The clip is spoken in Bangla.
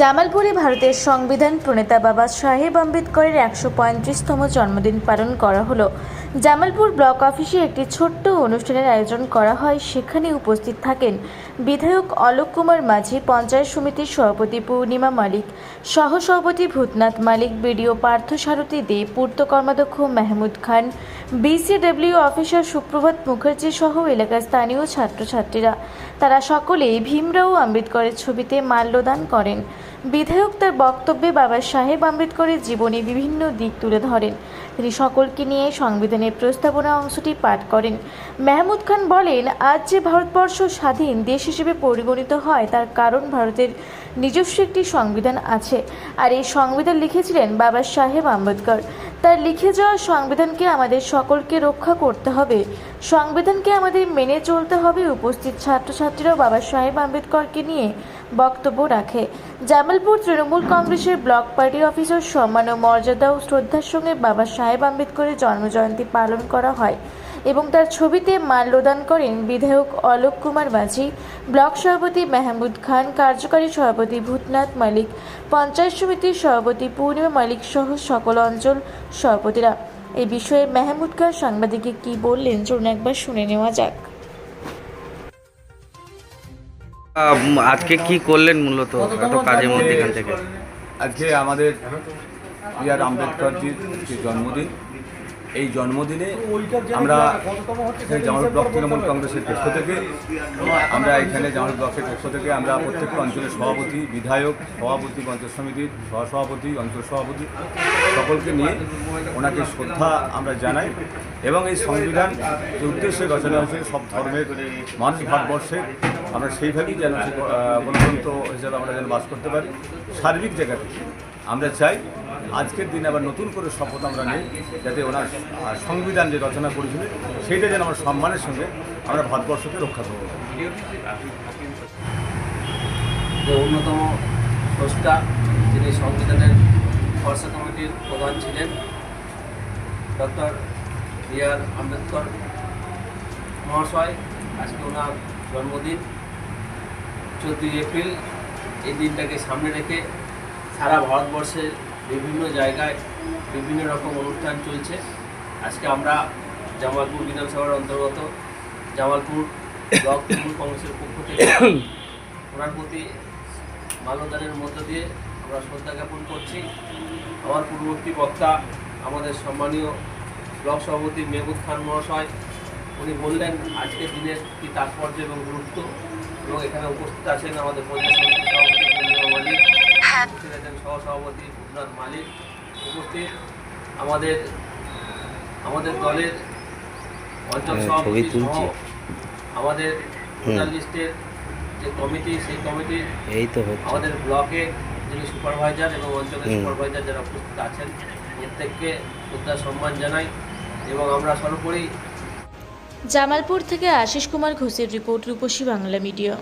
জামালপুরে ভারতের সংবিধান প্রণেতা বাবা সাহেব আম্বেদকরের একশো পঁয়ত্রিশতম জন্মদিন পালন করা হলো। জামালপুর ব্লক অফিসে একটি ছোট্ট অনুষ্ঠানের আয়োজন করা হয়। সেখানে উপস্থিত থাকেন বিধায়ক অলোক কুমার মাঝি, পঞ্চায়েত সমিতির সভাপতি পূর্ণিমা মালিক, সহসভাপতি ভূতনাথ মালিক, বিডিও পার্থ সারথী দে, পূর্ত কর্মাধ্যক্ষ মেহমুদ খান, বিসিডব্লিউ অফিসার সুপ্রভাত মুখার্জি সহ এলাকার স্থানীয় ছাত্রছাত্রীরা। তারা সকলেই ভীমরাও আম্বেদকরের ছবিতে মাল্যদান করেন। বিধায়ক তার বক্তব্যে বাবা সাহেব আম্বেদকরের জীবনে বিভিন্ন দিক তুলে ধরেন। তিনি সকলকে নিয়ে সংবিধানের প্রস্তাবনা অংশটি পাঠ করেন। মেহমুদ খান বলেন, আজ যে ভারতবর্ষ স্বাধীন, দেশ হিসেবে পরিগণিত হয়, তার কারণ ভারতের নিজস্ব একটি সংবিধান আছে। আর এই সংবিধান লিখেছিলেন বাবা সাহেব আম্বেদকর। তার লিখে যাওয়া সংবিধানকে আমাদের সকলকে রক্ষা করতে হবে। সংবিধানকে আমাদের মেনে চলতে হবে, উপস্থিত ছাত্রছাত্রীরাও বাবা সাহেব আম্বেদকরকে নিয়ে বক্তব্য রাখে। জামালপুর তৃণমূল কংগ্রেসের ব্লক পার্টি অফিসার সম্মান ও মর্যাদা ও শ্রদ্ধার সঙ্গে বাবা সাহেব আম্বেদকরের জন্মজয়ন্তী পালন করা হয়। এবং তার ছবিতে মাল্যদান করেন বিধায়ক অলোক কুমার মাঝি ব্লক সভাপতি মেহমুদ খান কার্যকারী সভাপতি ভূতনাথ মালিক পঞ্চায়েত সমিতির সভাপতি পূর্ণিমা মালিক সহ সকল অঞ্চল সভাপতিরা। এই বিষয়ে মেহমুদ খান সাংবাদিককে কি বললেন চলুন একবার শুনে নেওয়া যাক। আজকে কি করলেন মূলত? এত কাজের মধ্যে এখান থেকে? আজকে আমাদের বি আর আম্বেদকরজির যে জন্মদিন এই জন্মদিনে আমরা জামাল ব্লক তৃণমূল কংগ্রেসের পক্ষ থেকে আমরা এখানে জামাল ব্লকের পক্ষ থেকে আমরা প্রত্যেকটা অঞ্চলের সভাপতি বিধায়ক সভাপতি পঞ্চায়েত সমিতির সহসভাপতি অঞ্চল সভাপতি সকলকে নিয়ে ওনাকে শ্রদ্ধা আমরা জানাই এবং এই সংবিধান যে উদ্দেশ্যে রচনা হয়েছে সব ধর্মের মানুষ ভারতবর্ষে আমরা সেইভাবেই যেন গণতন্ত্র হিসেবে আমরা যেন বাস করতে পারি। সার্বিক জায়গাতে আমরা চাই আজকের দিনে আবার নতুন করে শপথ আমরা নেই, যাতে ওনার সংবিধান যে রচনা করেছিলেন সেইটা যেন আমার সম্মানের সঙ্গে আমরা ভারতবর্ষকে রক্ষা করব। যে অন্যতম স্রষ্টা, যিনি সংবিধানের খরসা কমিটির প্রধান ছিলেন, ডক্টর বি আর আম্বেদকর মহাশয়, আজকে ওনার জন্মদিন। চোদ্দই এপ্রিল এই দিনটাকে সামনে রেখে সারা ভারতবর্ষের বিভিন্ন জায়গায় বিভিন্ন রকম অনুষ্ঠান চলছে। আজকে আমরা জামালপুর বিধানসভার অন্তর্গত জামালপুর ব্লক তৃণমূল কংগ্রেসের পক্ষ থেকে ওনার প্রতি মাল্যদানের মধ্য দিয়ে আমরা শ্রদ্ধা জ্ঞাপন করছি। আমার পূর্ববর্তী বক্তা, আমাদের সম্মানীয় ব্লক সভাপতি মেহবুদ খান মহাশয়, উনি বললেন আজকের দিনের কি তাৎপর্য এবং গুরুত্ব এবং এখানে উপস্থিত আছেন আমাদের পঞ্চায়েত সমিতির সভাপতি পূর্ণিমা মালিক উপস্থিত আছেন সহসভাপতি ভূতনাথ মালিক উপস্থিত। আমাদের আমাদের দলের অঞ্চল হ্যাঁ, সভাপতি। সহ আমাদের ভোটার লিস্টের যে কমিটি সেই কমিটির এই তো আমাদের ব্লকের যিনি সুপারভাইজার এবং অঞ্চলের সুপারভাইজার যারা উপস্থিত আছেন প্রত্যেককে শ্রদ্ধা সম্মান জানাই এবং আমরা সর্বোপরি জামালপুর থেকে আশিস কুমার ঘোষের রিপোর্ট রূপসী বাংলা মিডিয়া।